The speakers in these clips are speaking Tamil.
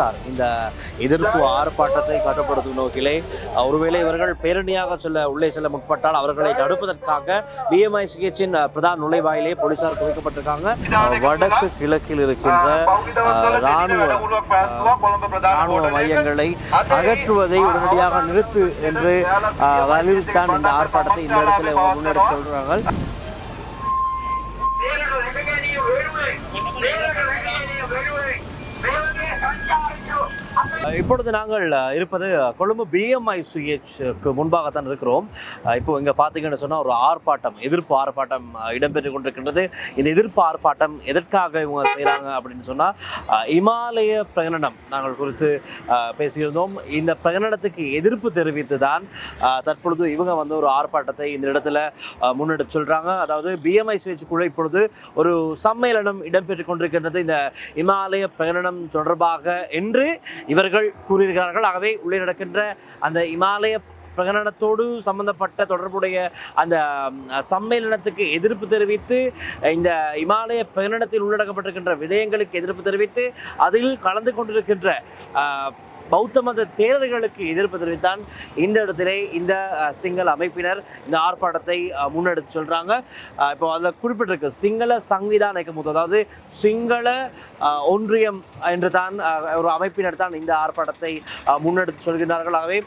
போலீசார் இந்த எதிர்ப்பு ஆர்ப்பாட்டத்தை கட்டுப்படுத்தும் நோக்கிலே ஒருவேளை இவர்கள் பேரணியாக செல்ல உள்ளே செல்ல முற்பட்டால் அவர்களை தடுப்பதற்காக பிஎம்ஐ சிகிச்சையின் பிரதான நுழைவாயிலே போலீசார் குவிக்கப்பட்டிருக்காங்க. வடக்கு கிழக்கில் இருக்கின்ற ராணுவ ராணுவ மையங்களை அகற்றுவதை உடனடியாக நிறுத்து என்று வலியுறுத்தான் இந்த ஆர்ப்பாட்டத்தை இந்த இடத்துல முன்னெடுத்து சொல்றாங்க இப்பொழுது நாங்கள் இருப்பது கொழும்பு பிஎம்ஐ சுயேச்சுக்கு முன்பாகத்தான் இருக்கிறோம். இப்போ இங்கே பார்த்தீங்கன்னு சொன்னால் ஒரு ஆர்ப்பாட்டம் எதிர்ப்பு ஆர்ப்பாட்டம் இடம்பெற்று கொண்டிருக்கின்றது. இந்த எதிர்ப்பு ஆர்ப்பாட்டம் எதற்காக இவங்க செய்கிறாங்க அப்படின்னு சொன்னால் இமாலய பிரகடனம் நாங்கள் குறித்து பேசியிருந்தோம். இந்த பிரகடனத்துக்கு எதிர்ப்பு தெரிவித்து தான் தற்பொழுது இவங்க வந்து ஒரு ஆர்ப்பாட்டத்தை இந்த இடத்துல முன்னெடுத்து சொல்கிறாங்க அதாவது பிஎம்ஐ குழு இப்பொழுது ஒரு சம்மேளனம் இடம்பெற்று கொண்டிருக்கின்றது. இந்த இமாலய பிரகடனம் தொடர்பாக என்று இவர்கள் கூறியிருக்கிறார்கள். ஆகவே உள்ளே நடக்கின்ற அந்த இமாலய பிரகடனத்தோடு சம்பந்தப்பட்ட தொடர்புடைய அந்த சம்மேளனத்துக்கு எதிர்ப்பு தெரிவித்து இந்த இமாலய பிரகடனத்தில் உள்ளடக்கப்பட்டிருக்கின்ற விடயங்களுக்கு எதிர்ப்பு தெரிவித்து அதில் கலந்து கொண்டிருக்கின்ற பௌத்த மத தேரர்களுக்கு எதிர்ப்பு தெரிவித்தான் இந்த இடத்திலே இந்த சிங்கள அமைப்பினர் இந்த ஆர்ப்பாட்டத்தை முன்னெடுத்து சொல்கிறாங்க இப்போ அதில் குறிப்பிட்டிருக்கு சிங்கள சங்விதான போது அதாவது சிங்கள ஒன்றியம் என்று தான் ஒரு அமைப்பினர் தான் இந்த ஆர்ப்பாட்டத்தை முன்னெடுத்து சொல்கிறார்கள் ஆகவே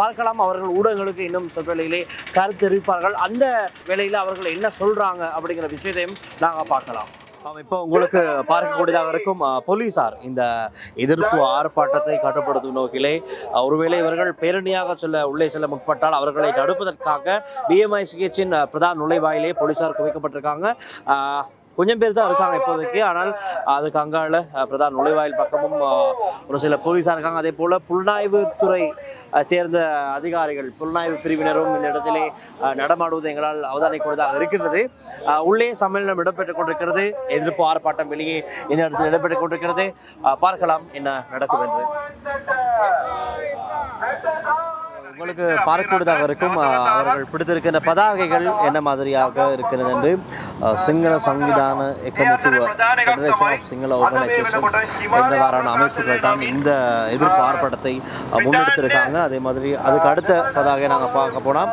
பார்க்கலாம் அவர்கள் ஊடகங்களுக்கு இன்னும் சொல் வேளையிலே கருத்து தெரிவிப்பார்கள். அந்த வேளையில் அவர்கள் என்ன சொல்கிறாங்க அப்படிங்கிற விஷயத்தையும் நாங்கள் பார்க்கலாம். இப்போ உங்களுக்கு பார்க்கக்கூடியதாக இருக்கும். போலீசார் இந்த எதிர்ப்பு ஆர்ப்பாட்டத்தை கட்டுப்படுத்தும் நோக்கிலே ஒருவேளை இவர்கள் பேரணியாக செல்ல உள்ளே செல்ல முற்பட்டால் அவர்களை தடுப்பதற்காக பிஎம்ஐ சிகிச்சையின் பிரதான் பிரதான நுழைவாயிலே போலீசார் குவிக்கப்பட்டிருக்காங்க. கொஞ்சம் பேர் தான் இருக்காங்க இப்போதைக்கு ஆனால் அதுக்கு அங்கால பிரதான நுழைவாயில் பக்கமும் ஒரு சில போலீஸார் இருக்காங்க அதே போல் புலனாய்வு துறை அஹ், சேர்ந்த அதிகாரிகள் புலனாய்வு பிரிவினரும் இந்த இடத்திலே நடமாடுவது எங்களால் அவதானிக்கூடியதாக இருக்கின்றது அஹ், உள்ளே சம்மேளனம் இடம்பெற்றுக் கொண்டிருக்கிறது எதிர்ப்பு ஆர்ப்பாட்டம் வெளியே இந்த இடத்தில் இடம்பெற்றுக் கொண்டிருக்கிறது பார்க்கலாம் என்ன நடக்கும் என்று உங்களுக்கு பார்க்கக்கூடியதாக இருக்கும். அவர்கள் பிடித்திருக்கின்ற பதாகைகள் என்ன மாதிரியாக இருக்கிறது என்று சிங்கள சங்கிதான எக்கமுத்துவ ஃபெடரேஷன் ஆஃப் சிங்கள ஆர்கனைசேஷன்ஸ் என்றவாறான அமைப்புகள் தான் இந்த எதிர்ப்பு ஆர்ப்பாட்டத்தை முன்னெடுத்திருக்காங்க. அதே மாதிரி அதுக்கு அடுத்த பதாகை நாங்கள் பார்க்க போனால்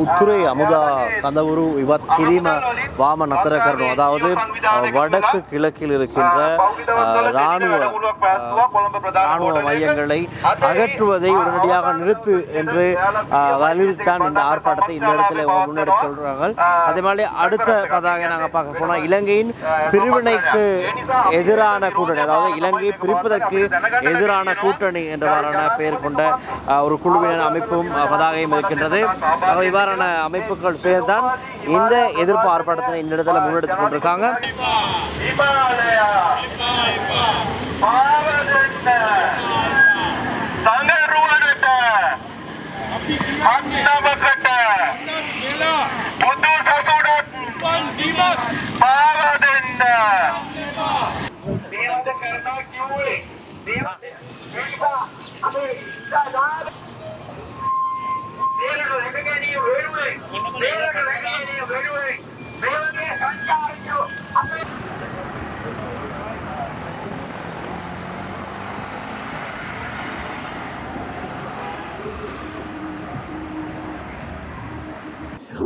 உத்துரை அமுதா கந்தவுரு இவத் கிரிம வாம நத்தரகரணம் அதாவது வடக்கு கிழக்கில் இருக்கின்ற இராணுவ இராணுவ மையங்களை அகற்றுவதை உடனடியாக நிறுத்து என்று வலியுறுத்தான் இந்த ஆர்ப்பாட்டத்தை இந்த இடத்துல முன்னெடுத்து சொல்றாங்க அதே மாதிரி அடுத்த பதாக நாங்கள் பார்க்க போனால் இலங்கையின் பிரிவினைக்கு எதிரான கூட்டணி அதாவது இலங்கையை பிரிப்பதற்கு எதிரான கூட்டணி என்றவாறான பெயர் கொண்ட ஒரு குழுவினர் அமைப்பும் பதாகையும் இருக்கின்றது. இவ்வாறான அமைப்புகள் சேர்ந்தான் இந்த எதிர்ப்பு ஆர்ப்பாட்டத்தை இந்த இடத்துல முன்னெடுத்து கொண்டிருக்காங்க.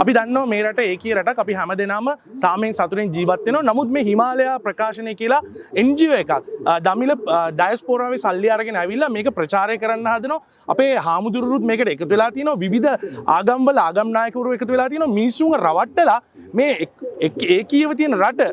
අපි දන්නවා මේ රට ඒකී රටක් අපි හැම දෙනාම සාමයෙන් සතුරෙන් ජීවත්වෙනවා නමුත් මේ හිමාලයා ප්‍රකාශනය කියලා එන්ජිව එකක් අ, දමිල ඩයිස්පෝරාවේ සල්ලි අරගෙන ඇවිල්ලා මේක ප්‍රචාරය කරන්න හදනවා. අපේ හාමුදුරුත් මේකට එකතු වෙලා තියෙනවා විවිධ ආගම්වල ආගම්නායකවරු එකතු වෙලා තියෙනවා මිනිස්සුන්ව රවට්ටලා මේ එක්- එක්- ඒකීව තියෙන රට අ,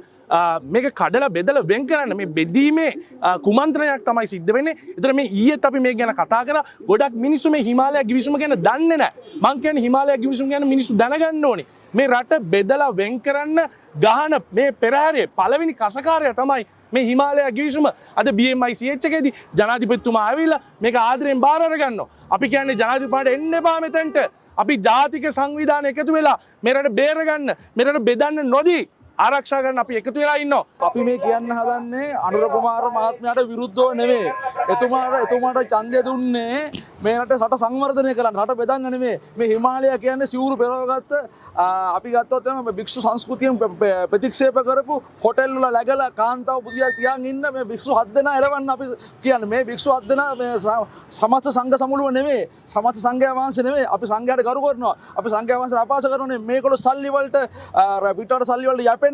මේක කඩල බෙදල වෙන් කරන්න. මේ බෙදීමේ අ, කුමන්ත්‍රණයක් තමයි සිද්ධ වෙන්නේ. එතර මේ ඊයත් අපි මේ ගැන කතා කර. ගොඩක් මිනිස්සු මේ හිමාලය ගිවිසුම ගැන දන්න නෑ මංකයන හිමාලය ගිවිසුම් ගැන මිනිස්සු දැනගන්න ඕනේ. මේ රට බෙදලා වෙන් කරන්න ගහන මේ පෙරහැරේ පළවෙනි කසකාරය තමයි මේ හිමාලය ගිවිසුම. අද BMI සිච්චකෙදී ජනාධිපත්තුමා ඇවිල්ලා මේක ආදරයෙන් බාරගන්න අපි කියන්නේ ජනාධිපාට එන්න එපා මෙතැන්ට. අපි ජාතික සංවිධාන එකතු වෙලා මෙරට බේරගන්න මෙරට බෙදන්න නොදී ආරක්ෂා කරන්න අපි එකතු වෙලා ඉන්නවා. අපි මේ කියන්න හදන්නේ අනුර කුමාර මහත්මයාට විරුද්ධව නෙවේ. එතුමාට එතුමාට ඡන්දය දුන්නේ මේ රට රට සංවර්ධනය කරන්න රට බෙදන්න නෙමේ මේ හිමාලය කියන්නේ සිවුරු පෙරවගත්ත ආ, අපි ගත්තොත් එම භික්ෂු සංස්කෘතියෙන් ප- ප- ප්‍රතික්ෂේප කරපු හොටෙල් වල läගලා කාන්තාව පුදියා තියන් ඉන්න මේ භික්ෂු හත් දෙනා එලවන්න අපි කියන්නේ. මේ භික්ෂු හත් දෙනා මේ ස- සමස්ත සංඝ සමුළුව නෙමේ සමස්ත සංඝයා වහන්සේ නෙමේ අපි සංඝයාට ගරු කරනවා. අපි සංඝයා වහන්සේ අපාස කරනනේ මේගොල්ලෝ සල්ලි වලට ආ, පිටවට සල්ලි වලට යැපෙන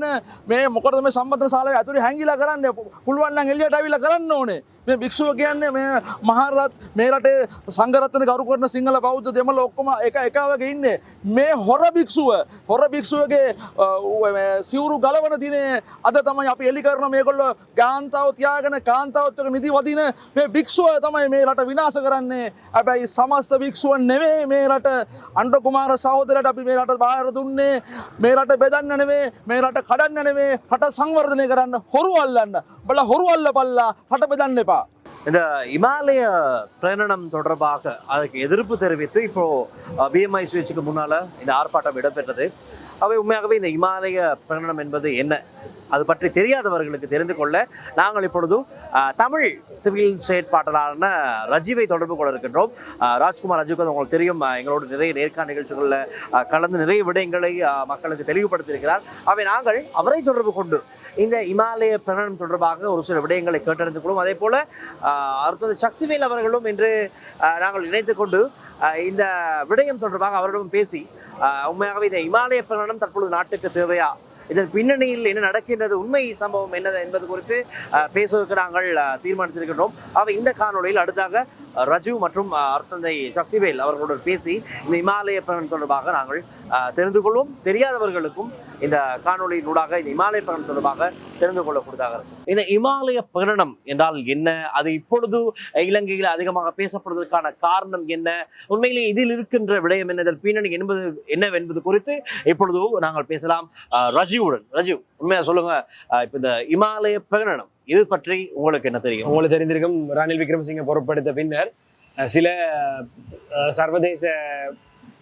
මේ මොකටද මේ සම්බන්ධ ශාලාවේ ඇතුලේ හැංගිලා කරන්නේ? පුළුවන් නම් එළියට අවිලා කරන්න ඕනේ. මේ භික්ෂුව කියන්නේ මේ මහරත් මේ රටේ සංඝරත්න ගරු කරන සිංහල බෞද්ධ දෙමළ ඔක්කොම එක එක වගේ ඉන්නේ. මේ හොර භික්ෂුව හොර භික්ෂුවගේ අ, ඌ මේ සිවුරු ගලවන දිනේ අද තමයි අපි එලි කරන මේගොල්ලෝ ගාන්තාව තියාගෙන කාන්තාවත් එක්ක නිදි වදින මේ භික්ෂුව තමයි මේ රට විනාශ කරන්නේ. හැබැයි සමස්ත භික්ෂුවන් නෙවෙයි මේ රට. අණ්ඩ කුමාර සහෝදරයට අපි මේ රට බාහිර දුන්නේ. මේ රට බෙදන්න නෙවෙයි මේ රට කඩන්න නෙවෙයි රට සංවර්ධනය කරන්න හොරු අල්ලන්න. බල හොරු අල්ලපල්ලා රට බෙදන්න එපා இந்த இமாலய பிரகடனம் தொடர்பாக அதுக்கு எதிர்ப்பு தெரிவித்து இப்போ பிஎம்ஐ சுயேட்சுக்கு முன்னால இந்த ஆர்ப்பாட்டம் இடம்பெற்றது அவை உண்மையாகவே இந்த இமாலய பிரகடனம் என்பது என்ன அது பற்றி தெரியாதவர்களுக்கு தெரிந்து கொள்ள நாங்கள் இப்பொழுது அஹ், தமிழ் சிவில் செயற்பாட்டாளரான ரஜீவை தொடர்பு கொள்ள இருக்கின்றோம் அஹ், ராஜ்குமார் ரஜீவுக்கு வந்து உங்களுக்கு தெரியும் அஹ், எங்களோட நிறைய நேர்காண நிகழ்ச்சிகளில் அஹ், கலந்து நிறைய விடயங்களை அஹ், மக்களுக்கு தெளிவுபடுத்தியிருக்கிறார் அவை நாங்கள் அவரை தொடர்பு கொண்டு இந்த இமாலய பிரகடனம் தொடர்பாக ஒரு சில விடயங்களை கேட்டறிந்து கொள்ளும் அதே போல் அடுத்தது சக்திவேல் அவர்களும் இன்று நாங்கள் இணைத்து கொண்டு இந்த விடயம் தொடர்பாக அவர்களும் பேசி உண்மையாகவே இந்த இமாலய பிரகடனம் தற்பொழுது நாட்டுக்கு தேவையா? இதன் பின்னணியில் என்ன நடக்கின்றது? உண்மை சம்பவம் என்ன என்பது குறித்து ஆஹ், பேசுவதற்கு நாங்கள் தீர்மானித்திருக்கின்றோம். அவை இந்த காணொலியில் அடுத்தாக ஆஹ், ரஜு மற்றும் அர்த்தந்தை சக்திவேல் அவர்களுடன் பேசி இந்த இமாலய பயணம் தொடர்பாக நாங்கள் தெரிந்து கொள்வோம். தெரியாதவர்களுக்கும் இந்த காணொலியினூடாக ஊடாக இந்த இமாலய பயணம் தொடர்பாக தெரிந்து கொள்ளக்கூடியதாக இருக்கும். இந்த இமாலய பயணம் என்றால் என்ன? அது இப்பொழுது இலங்கையில் அதிகமாக பேசப்படுவதற்கான காரணம் என்ன? உண்மையிலே இதில் இருக்கின்ற விடயம் என்ன? இதன் பின்னணி என்பது என்னவென்பது குறித்து இப்பொழுது நாங்கள் பேசலாம். அஹ், ரஜிவுடன். ரஜீவ் உண்மையா சொல்லுங்க. இப்போ இந்த இமாலய பிரகடனம் இது பற்றி உங்களுக்கு என்ன தெரியும்? உங்களுக்கு தெரிந்திருக்கும் ரணில் விக்ரமசிங்க பொருட்படுத்த பின்னர் சில சர்வதேச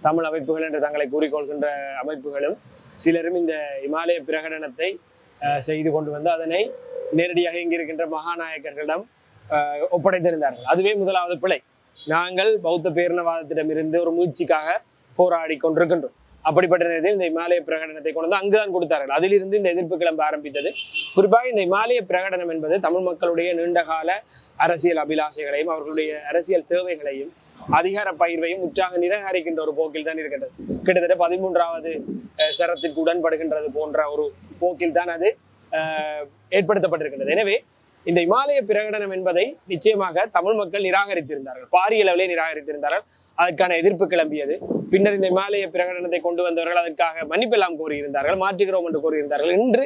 தமிழ் அமைப்புகள் என்று தங்களை கூறிக்கொள்கின்ற அமைப்புகளும் சிலரும் இந்த இமாலய பிரகடனத்தை செய்து கொண்டு வந்து அதனை நேரடியாக இங்கிருக்கின்ற மகாநாயக்கர்களிடம் ஒப்படைத்திருந்தார்கள். அதுவே முதலாவது பிழை. நாங்கள் பௌத்த பேரினவாதத்திடமிருந்து ஒரு முயற்சிக்காக போராடி கொண்டிருக்கின்றோம். அப்படிப்பட்ட நேரத்தில் இந்த இமாலய பிரகடனத்தை கொண்டு வந்து அங்குதான் கொடுத்தார்கள். அதிலிருந்து இந்த எதிர்ப்பு கிளம்ப ஆரம்பித்தது. குறிப்பாக இந்த இமாலய பிரகடனம் என்பது தமிழ் மக்களுடைய நீண்டகால அரசியல் அபிலாஷைகளையும் அவர்களுடைய அரசியல் தேவைகளையும் அதிகார பயிர்வையும் உற்சாக நிராகரிக்கின்ற ஒரு போக்கில் தான் இருக்கின்றது. கிட்டத்தட்ட பதிமூன்றாவது அஹ், சரத்திற்கு உடன்படுகின்றது போன்ற ஒரு போக்கில் தான் அது ஏற்படுத்தப்பட்டிருக்கின்றது. எனவே இந்த இமாலய பிரகடனம் என்பதை நிச்சயமாக தமிழ் மக்கள் நிராகரித்திருந்தார்கள். பாரிய அளவிலே நிராகரித்திருந்தார்கள். அதற்கான எதிர்ப்பு கிளம்பியது. பின்னர் இந்த இமாலய பிரகடனத்தை கொண்டு வந்தவர்கள் அதற்காக மன்னிப்பெல்லாம் கோரியிருந்தார்கள் மாற்றுகிறோம் என்று கூறியிருந்தார்கள் இன்று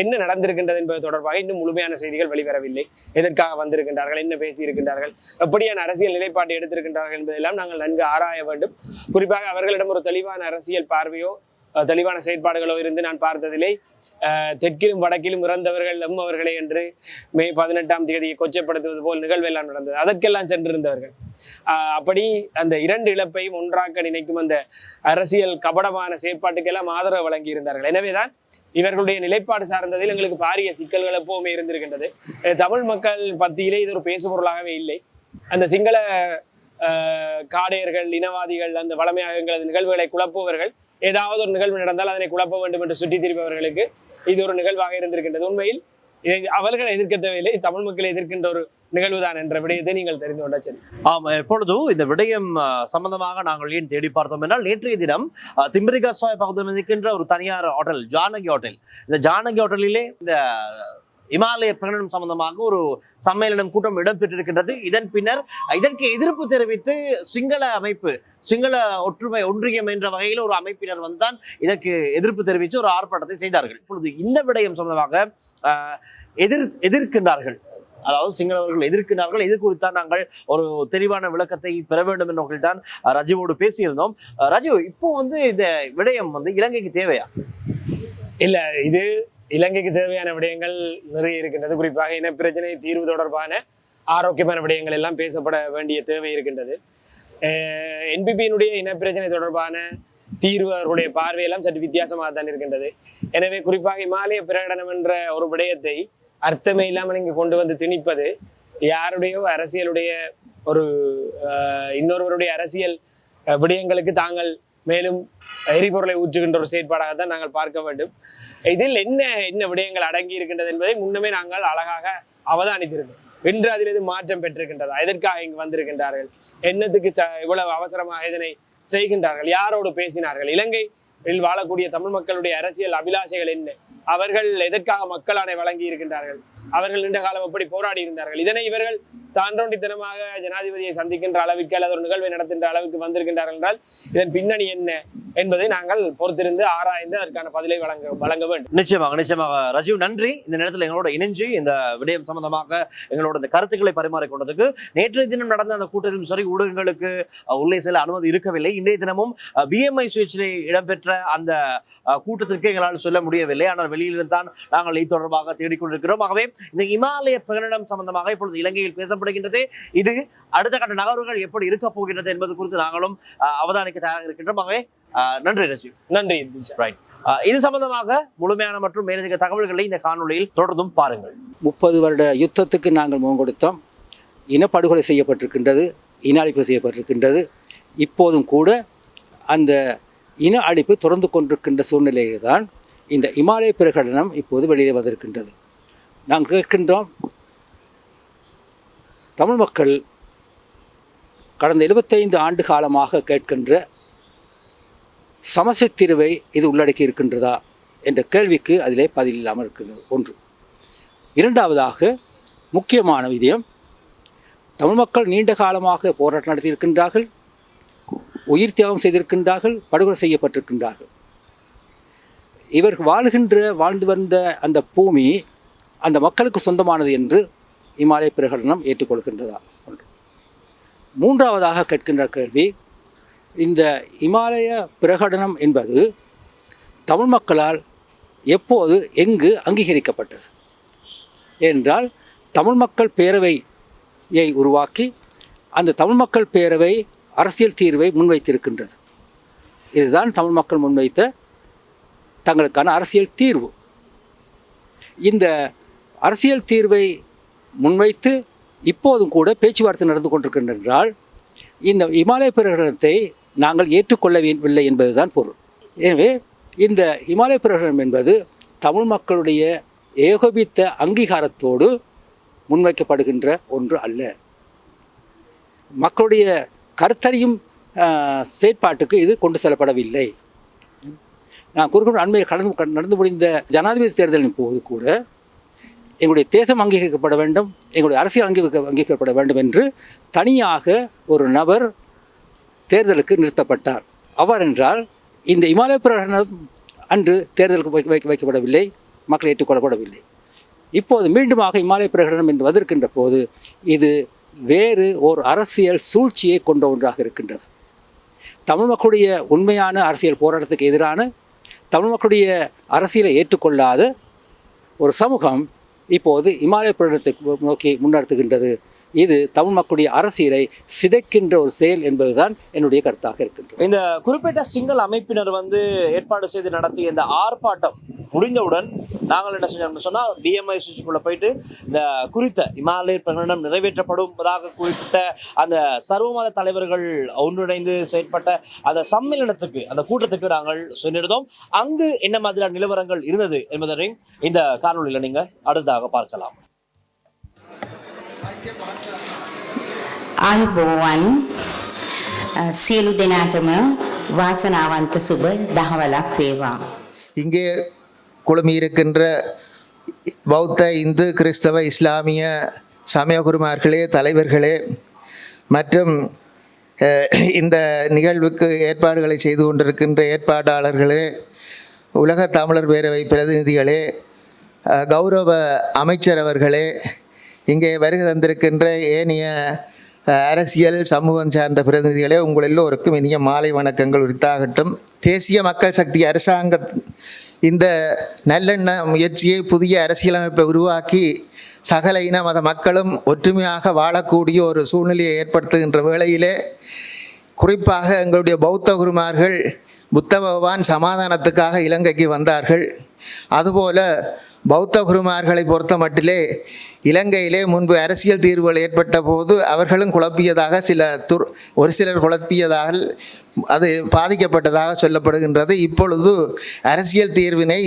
என்ன நடந்திருக்கின்றது என்பது தொடர்பாக இன்னும் முழுமையான செய்திகள் வெளிவரவில்லை. எதற்காக வந்திருக்கின்றார்கள் என்ன பேசியிருக்கின்றார்கள் எப்படியான அரசியல் நிலைப்பாட்டை எடுத்திருக்கின்றார்கள் என்பதெல்லாம் நாங்கள் நன்கு ஆராய வேண்டும். குறிப்பாக அவர்களிடம் ஒரு தெளிவான அரசியல் பார்வையோ தெளிவான செயற்பாடுகளோ இருந்து நான் பார்த்ததிலே தெற்கிலும் வடக்கிலும் இறந்தவர்கள் நம்மவர்களே என்று மே பதினெட்டாம் தேதியை கொச்சப்படுத்துவது போல் நிகழ்வெல்லாம் நடந்தது. அதற்கெல்லாம் சென்றிருந்தவர்கள். ஆஹ் அப்படி அந்த இரண்டு இழப்பையும் ஒன்றாக்க நினைக்கும் அந்த அரசியல் கபடமான செயற்பாட்டுக்கெல்லாம் ஆதரவு வழங்கி இருந்தார்கள் எனவேதான் இவர்களுடைய நிலைப்பாடு சார்ந்ததில் எங்களுக்கு பாரிய சிக்கல்கள் எப்பவுமே இருந்திருக்கின்றது. தமிழ் மக்கள் பத்தியிலே இது ஒரு பேசுபொருளாகவே இல்லை. அந்த சிங்கள ஆஹ், காடையர்கள் இனவாதிகள் அந்த வளமையாக எங்களது நிகழ்வுகளை குழப்புவர்கள் ஏதாவது ஒரு நிகழ்வு நடந்தால் அதனை குழப்ப வேண்டும் என்று சுற்றி திரிபவர்களுக்கு இது ஒரு நிகழ்வாக இருந்திருக்கின்றது. உண்மையில் இதை அவர்கள் எதிர்க்க தேவையில்லை தமிழ் மக்களை எதிர்க்கின்ற ஒரு நிகழ்வுதான் என்ற விடயத்தை நீங்கள் தெரிந்து கொண்டால் சரி. ஆமா எப்பொழுதும் இந்த விடயம் சம்பந்தமாக நாங்கள் ஏன் தேடி பார்த்தோம் என்றால் நேற்றைய தினம் அஹ், திம்பிரிகா சாய் பகுதியில் இருக்கின்ற ஒரு தனியார் ஹோட்டல் ஜானகி ஹோட்டல். இந்த ஜானகி ஹோட்டலிலே இந்த இமாலய பிரகடனம் சம்பந்தமாக ஒரு சம்மேளனம் கூட்டம் இடம்பெற்றிருக்கின்றது. இதன் பின்னர் இதற்கு எதிர்ப்பு தெரிவித்து சிங்கள அமைப்பு சிங்கள ஒற்றுமை ஒன்றியம் என்ற வகையில் ஒரு அமைப்பினர் வந்தான். இதற்கு எதிர்ப்பு தெரிவித்து ஒரு ஆர்ப்பாட்டத்தை செய்தார்கள். இப்பொழுது இந்த விடயம் சம்பந்தமாக எதிர் எதிர்க்கின்றார்கள். அதாவது சிங்களவர்கள் எதிர்க்கிறார்கள் இது குறித்தான் நாங்கள் ஒரு தெளிவான விளக்கத்தை பெற வேண்டும் என்று தான் அஹ், ரஜிவோடு பேசியிருந்தோம். அஹ், இப்போ வந்து இந்த விடயம் வந்து இலங்கைக்கு தேவையா? இல்லை இது இலங்கைக்கு தேவையான விடயங்கள் நிறைய இருக்கின்றது. குறிப்பாக இனப்பிரச்சனை தீர்வு தொடர்பான ஆரோக்கியமான விடயங்கள் எல்லாம் பேசப்பட வேண்டிய தேவை இருக்கின்றது. என்பிபியினுடைய இனப்பிரச்சனை தொடர்பான தீர்வு அவர்களுடைய பார்வையெல்லாம் சற்று வித்தியாசமாக தான் இருக்கின்றது. எனவே குறிப்பாக இமாலய பிரகடனம் என்ற ஒரு விடயத்தை அர்த்தமே இல்லாமல் இங்கு கொண்டு வந்து திணிப்பது யாருடையோ அரசியலுடைய ஒரு அஹ், இன்னொருவருடைய அரசியல் அஹ், விடயங்களுக்கு தாங்கள் மேலும் எரிபொருளை ஊற்றுகின்ற ஒரு செயற்பாடாகத்தான் நாங்கள் பார்க்க வேண்டும். இதில் என்ன என்ன விடயங்கள் அடங்கி இருக்கின்றது என்பதை முன்னமே நாங்கள் அழகாக அவதானித்திருக்கோம் இன்று அதில் இது மாற்றம் பெற்றிருக்கின்றதா? எதற்காக இங்கு வந்திருக்கின்றார்கள்? என்னத்துக்கு ச இவ்வளவு அவசரமாக இதனை செய்கின்றார்கள்? யாரோடு பேசினார்கள்? இலங்கை வாழக்கூடிய தமிழ் மக்களுடைய அரசியல் அபிலாஷைகள் என்ன? அவர்கள் எதற்காக மக்களானை வழங்கி இருக்கின்றார்கள்? அவர்கள் நீண்ட காலம் எப்படி போராடி இருந்தார்கள்? இதனை இவர்கள் தாண்டோண்டித்தனமாக ஜனாதிபதியை சந்திக்கின்ற அளவிற்கு அல்லது ஒரு நிகழ்வை நடத்துகின்ற அளவுக்கு வந்திருக்கின்றார்கள் என்றால் இதன் பின்னணி என்ன? என்பதை நாங்கள் பொறுத்திருந்து ஆராய்ந்து அதற்கான பதிலை வழங்க வழங்க வேண்டும். நிச்சயமாக நிச்சயமாக. ரஜீவ் நன்றி. இந்த நேரத்தில் எங்களோட இணைஞ்சு இந்த விடயம் சம்பந்தமாக எங்களோட இந்த கருத்துக்களை பரிமாறிக்கொண்டதுக்கு நேற்றைய தினம் நடந்த அந்த கூட்டத்திலும் சரி ஊடகங்களுக்கு உள்ளே செல்ல அனுமதி இருக்கவில்லை. இன்றைய தினமும் பிஎம்ஐ சுயேட்சையில் இடம்பெற்ற அந்த கூட்டத்திற்கு எங்களால் சொல்ல முடியவில்லை. ஆனால் வெளியிலிருந்து தான் நாங்கள் இது தொடர்பாக தேடிக்கொண்டிருக்கிறோம். ஆகவே இந்த இமாலய பிரகடனம் சம்பந்தமாக இப்பொழுது இலங்கையில் பேசப்படுகின்றது. இது அடுத்த கட்ட நகர்வுகள் எப்படி இருக்க போகின்றது என்பது குறித்து நாங்களும் அவதானிக்க தயாராக இருக்கின்றோம். ஆகவே நன்றி ரஜீவ் நன்றி. அஹ், இது சம்பந்தமாக முழுமையான மற்றும் மேலதிக தகவல்களை இந்த காணொளியில் தொடர்ந்தும் பாருங்கள். முப்பது வருட யுத்தத்துக்கு நாங்கள் முகம் கொடுத்தோம். இனப்படுகொலை செய்யப்பட்டிருக்கின்றது இன அழிப்பு செய்யப்பட்டிருக்கின்றது. இப்போதும் கூட அந்த இன அழிப்பு தொடர்ந்து கொண்டிருக்கின்ற சூழ்நிலையில் தான் இந்த இமாலய பிரகடனம் இப்போது வெளியே வந்திருக்கின்றது. நாங்கள் கேட்கின்றோம் தமிழ் மக்கள் கடந்த 75 ஆண்டு காலமாக கேட்கின்ற சமச தீர்வை இது உள்ளடக்கி இருக்கின்றதா என்ற கேள்விக்கு அதிலே பதில் இல்லாமல் இருக்கின்றது. ஒன்று. இரண்டாவதாக முக்கியமான விதயம் தமிழ் மக்கள் நீண்ட காலமாக போராட்டம் நடத்தியிருக்கின்றார்கள் உயிர் தியாகம் செய்திருக்கின்றார்கள் படுகொலை செய்யப்பட்டிருக்கின்றார்கள். இவர் வாழுகின்ற வாழ்ந்து வந்த அந்த பூமி அந்த மக்களுக்கு சொந்தமானது என்று இமாலய பிரகடனம் ஏற்றுக்கொள்கின்றதா? ஒன்று. மூன்றாவதாக கேட்கின்ற கேள்வி இந்த இமாலய பிரகடனம் என்பது தமிழ் மக்களால் எப்போது எங்கு அங்கீகரிக்கப்பட்டது? என்றால் தமிழ் மக்கள் பேரவையை உருவாக்கி அந்த தமிழ் மக்கள் பேரவை அரசியல் தீர்வை முன்வைத்திருக்கின்றது. இதுதான் தமிழ் மக்கள் முன்வைத்த தங்களுக்கான அரசியல் தீர்வு. இந்த அரசியல் தீர்வை முன்வைத்து இப்போதும் கூட பேச்சுவார்த்தை நடந்து கொண்டிருக்கின்றால் என்றால் இந்த இமாலய பிரகடனத்தை நாங்கள் ஏற்றுக்கொள்ளவில்லை என்பதுதான் பொருள். எனவே இந்த இமாலய பிரகடனம் என்பது தமிழ் மக்களுடைய ஏகோபித்த அங்கீகாரத்தோடு முன்வைக்கப்படுகின்ற ஒன்று அல்ல. மக்களுடைய கருத்தறியும் செயற்பாட்டுக்கு இது கொண்டு செல்லப்படவில்லை. நான் குறிப்பிட்ட அண்மையில் கடந்து நடந்து முடிந்த ஜனாதிபதி தேர்தலின் போது கூட எங்களுடைய தேசம் அங்கீகரிக்கப்பட வேண்டும் எங்களுடைய அரசியல் அங்கீகரிக்க அங்கீகரிக்கப்பட வேண்டும் என்று தனியாக ஒரு நபர் தேர்தலுக்கு நிறுத்தப்பட்டார். அவர் என்றால் இந்த இமாலய பிரகடனம் அன்று தேர்தலுக்கு வைக்க வைக்க வைக்கப்படவில்லை மக்கள் ஏற்றுக்கொள்ளப்படவில்லை. இப்போது மீண்டுமாக இமாலய பிரகடனம் என்று வந்திருக்கின்ற போது இது வேறு ஒரு அரசியல் சூழ்ச்சியை கொண்ட ஒன்றாக இருக்கின்றது. தமிழ் மக்களுடைய உண்மையான அரசியல் போராட்டத்துக்கு எதிரான தமிழ் மக்களுடைய அரசியலை ஏற்றுக்கொள்ளாத ஒரு சமூகம் இப்போது இமாலய பிரகடனத்தை நோக்கி முன்னெடுத்துகின்றது. இது தமிழ் மக்களுடைய அரசியலை சிதைக்கின்ற ஒரு செயல் என்பதுதான் என்னுடைய கருத்தாக இருக்கின்றது. இந்த குறிப்பிட்ட சிங்கள அமைப்பினர் வந்து ஏற்பாடு செய்து நடத்திய இந்த ஆர்ப்பாட்டம் முடிந்தவுடன் நாங்கள் என்ன செஞ்சோம்னு சொன்னால் பிஎம்ஐ சுவிட்சுக்குள்ளே போயிட்டு இந்த குறித்த இமாலய பிரகடனம் நிறைவேற்றப்படுவதாக குறிப்பிட்ட அந்த சர்வமத தலைவர்கள் ஒன்றிணைந்து செயற்பட்ட அந்த சம்மேளனத்துக்கு அந்த கூட்டத்துக்கு நாங்கள் சென்றிருந்தோம். அங்கு என்ன மாதிரியான நிலவரங்கள் இருந்தது என்பதனையும் இந்த காணொலியில் நீங்கள் அடுத்ததாக பார்க்கலாம். ආයුබෝවන් අ, සියලු දෙනාටම වාසනාවන්ත සුබ දහවලක් වේවා. இங்கே குழுமியிருக்கின்ற பௌத்த இந்து கிறிஸ்தவ இஸ்லாமிய சமயகுருமார்களே தலைவர்களே மற்றும் அஹ், இந்த நிகழ்வுக்கு ஏற்பாடுகளை செய்து கொண்டிருக்கின்ற ஏற்பாட்டாளர்களே உலக தமிழர் பேரவை பிரதிநிதிகளே அஹ், கௌரவ அமைச்சர் அவர்களே இங்கே வருகை தந்திருக்கின்ற ஏனைய அஹ், அரசியல் சமூகம் சார்ந்த பிரதிநிதிகளே உங்கள் எல்லோருக்கும் இனிய மாலை வணக்கங்கள் உரித்தாகட்டும். தேசிய மக்கள் சக்தி அரசாங்க இந்த நல்லெண்ண முயற்சியை புதிய அரசியலமைப்பை உருவாக்கி சகல இன மத மக்களும் ஒற்றுமையாக வாழக்கூடிய ஒரு சூழ்நிலையை ஏற்படுத்துகின்ற வேளையிலே குறிப்பாக எங்களுடைய பௌத்த குருமார்கள் புத்த பகவான் சமாதானத்துக்காக இலங்கைக்கு வந்தார்கள். அதுபோல பௌத்த குருமார்களை பொறுத்த மட்டிலே இலங்கையிலே முன்பு அரசியல் தீர்வுகள் ஏற்பட்ட போது அவர்களும் குழப்பியதாக சில துர் ஒரு சிலர் குழப்பியதாக அது பாதிக்கப்பட்டதாக சொல்லப்படுகின்றது. இப்பொழுது அரசியல் தீர்வினை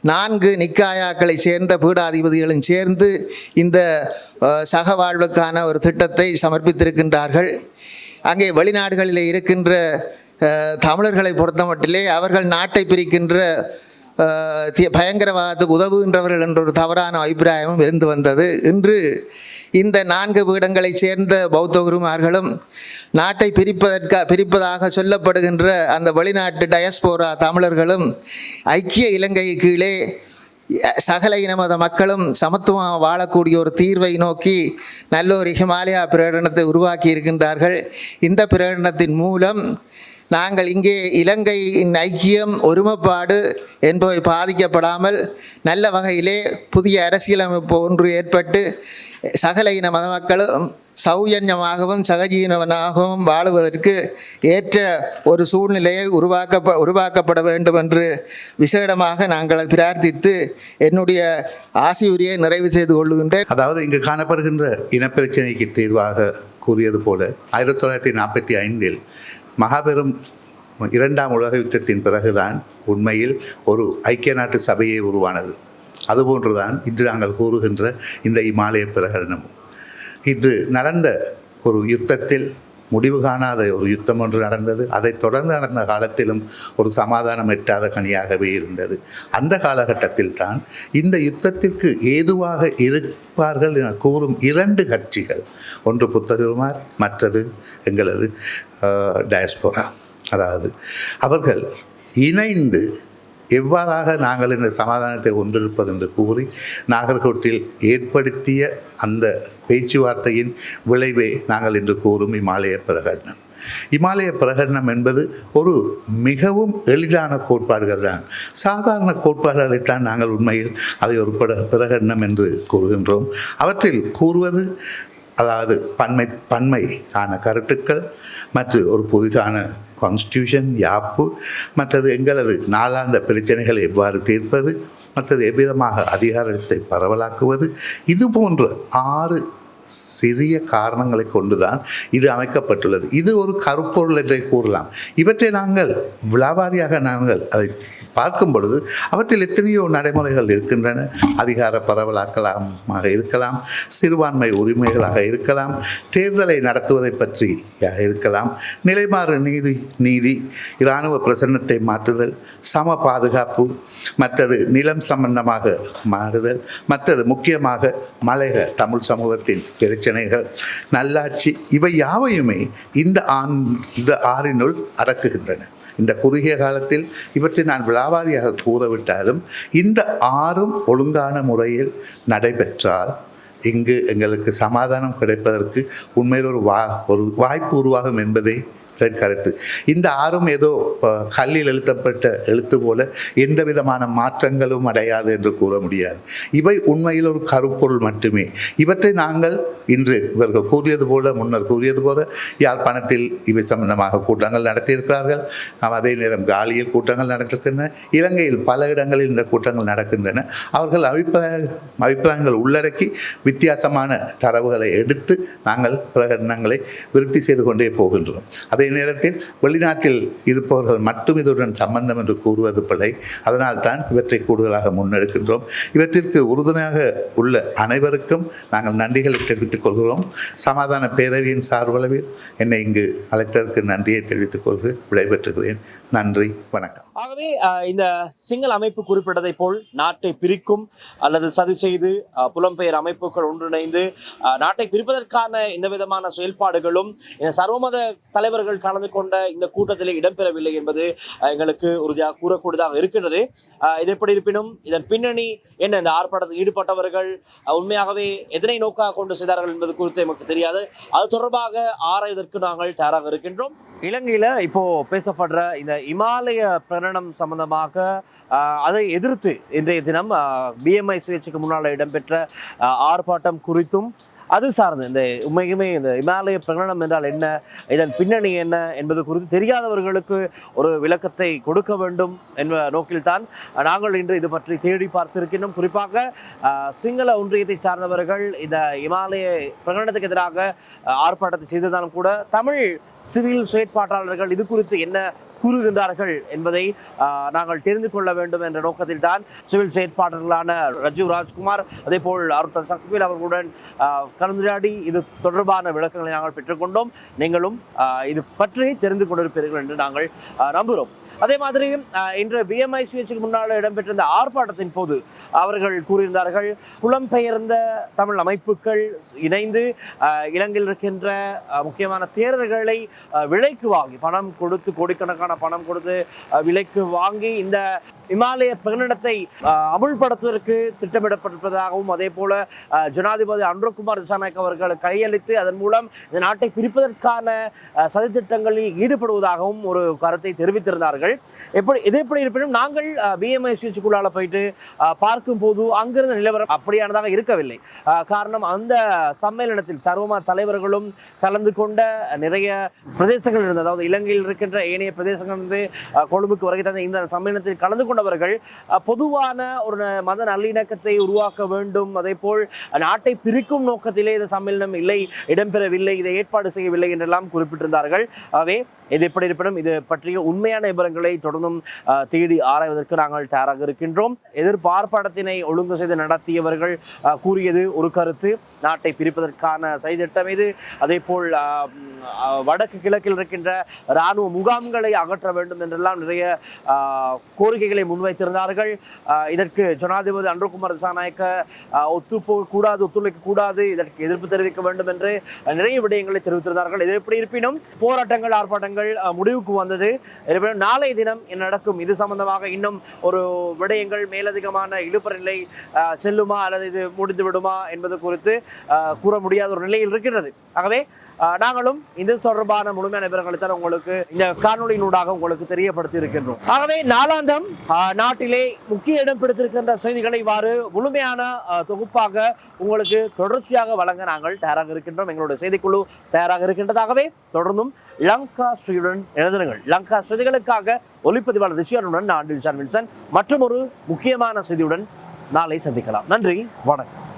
நான்கு நிக்காயாக்களை சேர்ந்த பீடாதிபதிகளும் சேர்ந்து இந்த சக சகவாழ்வுக்கான ஒரு திட்டத்தை சமர்ப்பித்திருக்கின்றார்கள். அங்கே வெளிநாடுகளில் இருக்கின்ற தமிழர்களை பொறுத்தமட்டிலே அவர்கள் நாட்டை பிரிக்கின்ற பயங்கரவாதத்துக்கு உதவுகின்றவர்கள் என்ற ஒரு தவறான அபிப்பிராயமும் இருந்து வந்தது. இன்று இந்த நான்கு பீடங்களைச் சேர்ந்த பௌத்த குருமார்களும் நாட்டை பிரிப்பதற்கா பிரிப்பதாக சொல்லப்படுகின்ற அந்த வெளிநாட்டு டயஸ்போரா தமிழர்களும் ஐக்கிய இலங்கை கீழே சகல இன மத மக்களும் சமத்துவமாக வாழக்கூடிய ஒரு தீர்வை நோக்கி நல்ல ஒரு ஹிமாலயா பிரகடனத்தை உருவாக்கி இருக்கின்றார்கள் இந்த பிரகடனத்தின் மூலம் நாங்கள் இங்கே இலங்கையின் ஐக்கியம் ஒருமைப்பாடு என்பவை பாதிக்கப்படாமல் நல்ல வகையிலே புதிய அரசியலமைப்பு ஒன்று ஏற்பட்டு சகல இன மத மக்களும் சௌஜன்யமாகவும் சகஜீனவனாகவும் வாழுவதற்கு ஏற்ற ஒரு சூழ்நிலையை உருவாக்க உருவாக்கப்பட வேண்டும் என்று விசேடமாக நாங்கள் பிரார்த்தித்து என்னுடைய ஆசியுரியை நிறைவு செய்து கொள்கின்றேன். அதாவது இங்கு காணப்படுகின்ற இனப்பிரச்சனைக்கு தீர்வாக கூறியது போல ஆயிரத்தி தொள்ளாயிரத்தி நாற்பத்தி ஐந்தில் மகாபெரும் இரண்டாம் உலக யுத்தத்தின் பிறகுதான் உண்மையில் ஒரு ஐக்கிய நாட்டு சபையே உருவானது. அதுபோன்றுதான் இன்று நாங்கள் கூறுகின்ற இந்த இமாலய பிரகடனமும். இன்று நடந்த ஒரு யுத்தத்தில் முடிவு காணாத ஒரு யுத்தம் ஒன்று நடந்தது. அதைத் தொடர்ந்து நடந்த காலத்திலும் ஒரு சமாதானம் எட்டாத கனியாகவே இருந்தது. அந்த காலகட்டத்தில் தான் இந்த யுத்தத்திற்கு ஏதுவாக இருப்பார்கள் என கூறும் இரண்டு கட்சிகள். ஒன்று புத்தகருமார் மற்றது எங்களது டயஸ்போரா அதாவது அவர்கள் இணைந்து எவ்வாறாக நாங்கள் இந்த சமாதானத்தை ஒன்றிருப்பது என்று கூறி நாகர்கோட்டில் ஏற்படுத்திய அந்த பேச்சுவார்த்தையின் விளைவே நாங்கள் இன்று கூறும் இமாலய பிரகடனம். இமாலய பிரகடனம் என்பது ஒரு மிகவும் எளிதான கோட்பாடுகள் தான். சாதாரண கோட்பாடுகளைத்தான் நாங்கள் உண்மையில் அதை ஒரு பிரகடனம் என்று கூறுகின்றோம். அவற்றில் கூறுவது அதாவது பன்மை பன்மை ஆன கருத்துக்கள் மற்றும் ஒரு புதிதான கான்ஸ்டியூஷன் யாப்பு மற்றது எங்களது நாளாந்த பிரச்சனைகளை எவ்வாறு தீர்ப்பது மற்றது எவ்விதமாக அதிகாரத்தை பரவலாக்குவது இது போன்ற ஆறு சிறிய காரணங்களை கொண்டுதான் இது அமைக்கப்பட்டுள்ளது. இது ஒரு கருப்பொருள் என்றே கூறலாம். இவற்றை நாங்கள் விழாவாரியாக நாங்கள் அதை பார்க்கும் பொழுது அவற்றில் எத்தனையோ நடைமுறைகள் இருக்கின்றன. அதிகார பரவலாக்கலாமாக இருக்கலாம் சிறுபான்மை உரிமைகளாக இருக்கலாம் தேர்தலை நடத்துவதை பற்றியாக இருக்கலாம் நிலைமாறு நீதி நீதி இராணுவ பிரசன்னத்தை மாற்றுதல் சம பாதுகாப்பு மற்றது நிலம் சம்பந்தமாக மாறுதல் மற்றது முக்கியமாக மலைக தமிழ் சமூகத்தின் பிரச்சனைகள் நல்லாட்சி இவை யாவையுமே இந்த ஆண் இந்த ஆறினுள் அடக்குகின்றன. இந்த குறுகிய காலத்தில் இவற்றை நான் விழாவாரியாக கூறவிட்டாலும் இந்த ஆறும் ஒழுங்கான முறையில் நடைபெற்றால் இங்கு எங்களுக்கு சமாதானம் கிடைப்பதற்கு உண்மையில் ஒரு வா ஒரு வாய்ப்பு உருவாகும் என்பதே என் கருத்து இந்த ஆறும் ஏதோ கல்லில் எழுத்தப்பட்ட எழுத்து போல எந்த விதமான மாற்றங்களும் அடையாது என்று கூற முடியாது. இவை உண்மையில் ஒரு கருப்பொருள் மட்டுமே. இவற்றை நாங்கள் இன்று இவர்கள் கூறியது போல முன்னர் கூறியது போல யாழ்ப்பாணத்தில் இவை சம்பந்தமாக கூட்டங்கள் நடத்தியிருக்கிறார்கள். அதே நேரம் காலியில் கூட்டங்கள் நடக்கின்றன இலங்கையில் பல இடங்களில் இந்த கூட்டங்கள் நடக்கின்றன. அவர்கள் அபிப்பிராய அபிப்பிராயங்கள் உள்ளடக்கி வித்தியாசமான தரவுகளை எடுத்து நாங்கள் பிரகடனங்களை விருத்தி செய்து கொண்டே போகின்றோம். அதே நேரத்தில் வெளிநாட்டில் இருப்பவர்கள் மட்டும் இதுடன் சம்பந்தம் என்று கூறுவது பிழை அதனால் தான் இவற்றை கூடுதலாக முன்னெடுக்கின்றோம். இவற்றிற்கு உறுதுணையாக உள்ள அனைவருக்கும் நாங்கள் நன்றிகளை தெரிவித்துக் கொள்கிறோம். சமாதான பேரவையின் சார்பளவில் என்னை இங்கு அழைத்ததற்கு நன்றியை தெரிவித்துக் கொள்கிறேன். விடைபெற்றுகிறேன். நன்றி. வணக்கம். ஆகவே அஹ், இந்த சிங்கள அமைப்பு குறிப்பிட்டதை போல் நாட்டை பிரிக்கும் அல்லது சதி செய்து புலம்பெயர் அமைப்புகள் ஒன்றிணைந்து அஹ், நாட்டை பிரிப்பதற்கான எந்த விதமான செயல்பாடுகளும் இந்த சர்வமத தலைவர்கள் கலந்து கொண்ட இந்த கூட்டத்தில் இடம்பெறவில்லை என்பது எங்களுக்கு உறுதியாக கூறக்கூடியதாக இருக்கின்றது. அஹ், இது எப்படி இருப்பினும் இதன் பின்னணி என்ன? இந்த ஆர்ப்பாட்டத்தில் ஈடுபட்டவர்கள் உண்மையாகவே எதனை நோக்காக கொண்டு செய்தார்கள் என்பது குறித்து எமக்கு தெரியாது. அது தொடர்பாக ஆராய்வதற்கு நாங்கள் தயாராக இருக்கின்றோம். இலங்கையில் இப்போ பேசப்படுற இந்த இமாலய பிரகடனம் சம்பந்தமாக அதை எதிர்த்து இன்றைய தினம் பிஎம்ஐ சுயேட்சைக்கு முன்னால் இடம்பெற்ற ஆர்ப்பாட்டம் குறித்தும் அது சார்ந்து இந்த உண்மைக்குமே இந்த இமாலய பிரகடனம் என்றால் என்ன இதன் பின்னணி என்ன என்பது குறித்து தெரியாதவர்களுக்கு ஒரு விளக்கத்தை கொடுக்க வேண்டும் என்ற நோக்கில்தான் நாங்கள் இன்று இது பற்றி தேடி பார்த்திருக்கின்றோம். குறிப்பாக சிங்கள ஒன்றியத்தை சார்ந்தவர்கள் இந்த இமாலய பிரகடனத்துக்கு எதிராக ஆர்ப்பாட்டத்தை செய்ததாலும் கூட தமிழ் சிவில் செயற்பாட்டாளர்கள் இது குறித்து என்ன கூறுகின்றார்கள் என்பதை நாங்கள் தெரிந்து கொள்ள வேண்டும் என்ற நோக்கத்தில் தான் சிவில் செயற்பாளர்களான ரஜீவ் ராஜ்குமார் அதே போல் அருத்தன் சக்திவேல் அவர்களுடன் கலந்துரையாடி இது தொடர்பான விளக்கங்களை நாங்கள் பெற்றுக்கொண்டோம். நீங்களும் இது பற்றி தெரிந்து கொண்டிருப்பீர்கள் என்று நாங்கள் நம்புகிறோம். அதே மாதிரி இன்று பிஎம்ஐ முன்னால் இடம்பெற்ற இந்த ஆர்ப்பாட்டத்தின் போது அவர்கள் கூறியிருந்தார்கள் புலம்பெயர்ந்த தமிழ் அமைப்புகள் இணைந்து இலங்கையில் இருக்கின்ற முக்கியமான தேரர்களை விலைக்கு வாங்கி பணம் கொடுத்து கோடிக்கணக்கான பணம் கொடுத்து விலைக்கு வாங்கி இந்த இமாலய பிரகடனத்தை அமுல்படுத்துவதற்கு திட்டமிடப்பட்டிருப்பதாகவும் அதே போல ஜனாதிபதி அன்ரகுமார் திசாநாயக் அவர்கள் கையளித்து அதன் மூலம் இந்த நாட்டை பிரிப்பதற்கான சதித்திட்டங்களில் ஈடுபடுவதாகவும் ஒரு கருத்தை தெரிவித்திருந்தார்கள். எப்படி இது எப்படி இருப்பினும் நாங்கள் பிஎம்ஐசிக்குள்ளால போயிட்டு பார்க்கும் பார்க்கும்போது அங்கிருந்த நிலவரம் அப்படியானதாக இருக்கவில்லை. காரணம் அந்த சம்மேளனத்தில் சர்வமா தலைவர்களும் கலந்து கொண்ட நிறைய பிரதேசங்கள் இருந்தது. அதாவது இலங்கையில் இருக்கின்ற ஏனைய பிரதேசங்கள் இருந்து கொழும்புக்கு வருகை தந்த இந்த சம்மேளனத்தில் கலந்து கொண்ட ஆஹ், பொதுவான ஒரு மத நல்லிணக்கத்தை உருவாக்க வேண்டும். அதே போல் நாட்டை பிரிக்கும் நோக்கத்திலே இந்த சம்மேளனம் இல்லை இடம்பெறவில்லை இதை ஏற்பாடு செய்யவில்லை என்றெல்லாம் குறிப்பிட்டிருந்தார்கள். ஆகவே இது எப்படி இருப்பினும் இது பற்றிய உண்மையான விவரங்களை தொடர்ந்தும் தேடி ஆராய்வதற்கு நாங்கள் தயாராக இருக்கின்றோம். எதிர்பார்ப்பாடத்தினை ஒழுங்கு செய்து நடத்தியவர்கள் கூறியது ஒரு கருத்து. நாட்டை பிரிப்பதற்கான செய்திட்டம் இது. அதே போல் வடக்கு கிழக்கில் இருக்கின்ற இராணுவ முகாம்களை அகற்ற வேண்டும் என்றெல்லாம் நிறைய கோரிக்கைகளை கோரிக்கைகளை முன்வைத்திருந்தார்கள். இதற்கு ஜனாதிபதி அன்ருகுமார் திசாநாயக்க ஒத்துப்போக கூடாது ஒத்துழைக்க கூடாது இதற்கு எதிர்ப்பு தெரிவிக்க வேண்டும் என்று நிறைய விடயங்களை தெரிவித்திருந்தார்கள். இது எப்படி இருப்பினும் போராட்டங்கள் ஆர்ப்பாட்டங்கள் முடிவுக்கு வந்தது. இருப்பினும் நாளைய தினம் என்ன நடக்கும். இது சம்பந்தமாக இன்னும் ஒரு விடயங்கள் மேலதிகமான இழுப்பற நிலை செல்லுமா அல்லது இது முடிந்து விடுமா என்பது குறித்து கூற முடியாத ஒரு நிலையில் இருக்கின்றது. ஆகவே நாங்களும் இது தொடர்பான முழுமையான விவரங்களை தான் உங்களுக்கு இந்த காணொலியினூடாக உங்களுக்கு தெரியப்படுத்தி இருக்கின்றோம் ஆகவே நாளாந்தம் நாட்டிலே முக்கிய இடம் பிடித்திருக்கின்ற செய்திகளை இவ்வாறு முழுமையான தொகுப்பாக உங்களுக்கு தொடர்ச்சியாக வழங்க நாங்கள் தயாராக இருக்கின்றோம். எங்களுடைய செய்திக்குழு தயாராக இருக்கின்றதாகவே தொடர்ந்தும் லங்கா ஸ்ரீயுடன் எழுதுங்கள். லங்கா செய்திகளுக்காக ஒளிப்பதிவாளர் ரிஷியனுடன் நான் வில்சன். மற்றும் ஒரு முக்கியமான செய்தியுடன் நாளை சந்திக்கலாம். நன்றி வணக்கம்.